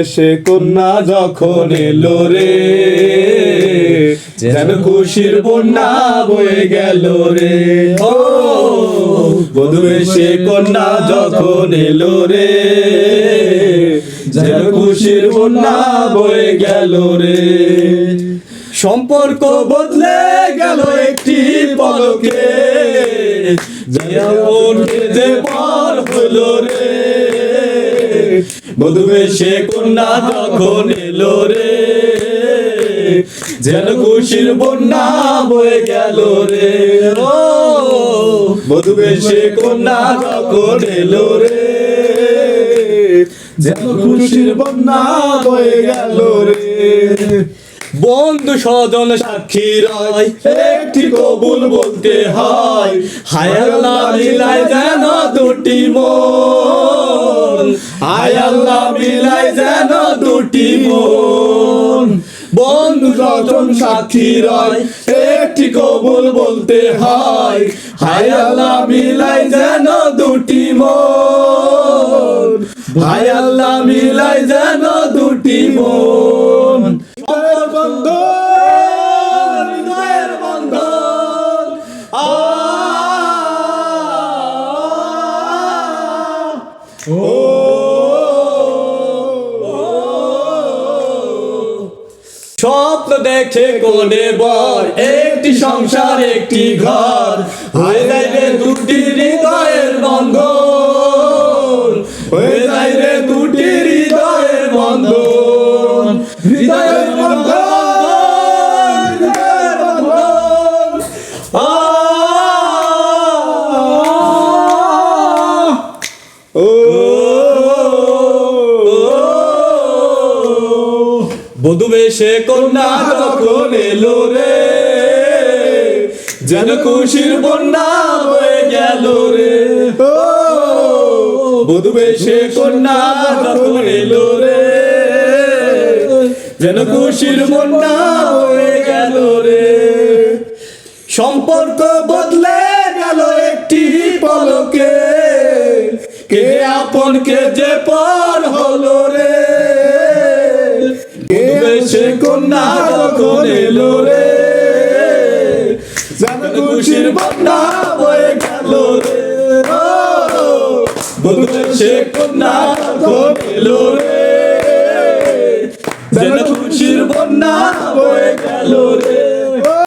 বেশে কন্যা যখন এলো রে, যেন খুশির বন্যা বয়ে গেল রে। ও বধু বেশে কন্যা যখন এলো রে, যেন খুশির বন্যা বয়ে গেল রে। সম্পর্ক বদলে গেল একটি পলকে। যে পার হলো রে। বধু সে কন্যা যখন এলো রে, যেন খুশির বন্যা বয়ে গেল রে। ও বধু সে কন্যা যখন এলো রে, যেন খুশির বন্যা বয়ে গেল রে। বন্ধু স্বজন সাক্ষী রয়, একটি কবুল বলতে হয়। হায় আল্লাহ মিলাই যেন দুটি মন। হায় আল্লাহ মিলাই যেন দুটি মন। বন্ধু স্বজন সাক্ষী রয়, একটি কবুল বলতে হয়। হায় আল্লাহ মিলাই যেন দুটি মন। ভাই আল্লাহ মিলাই যেন দুটি মন। ও স্বপ্ন দেখে কোনে বর, একটি সংসার, একটি ঘর। হয়ে যাইবে দুটি হৃদয়ের বন্ধন। হয়ে যাইবে দুটি বধু বেশে কন্যা যখন এলো রে, যেন খুশির বন্যা হয়ে গেল রে। বধু বেশে কন্যা যখন এলো রে, যেন খুশির বন্যা হয়ে গেল রে। সম্পর্ক বদলে গেল একটি পলকে, কে আপন কে যে পর কন্যা যখন এলো রে যেন খুশির বন্যা বয়ে গেল রে। বধু সে কন্যা যখন এলো রে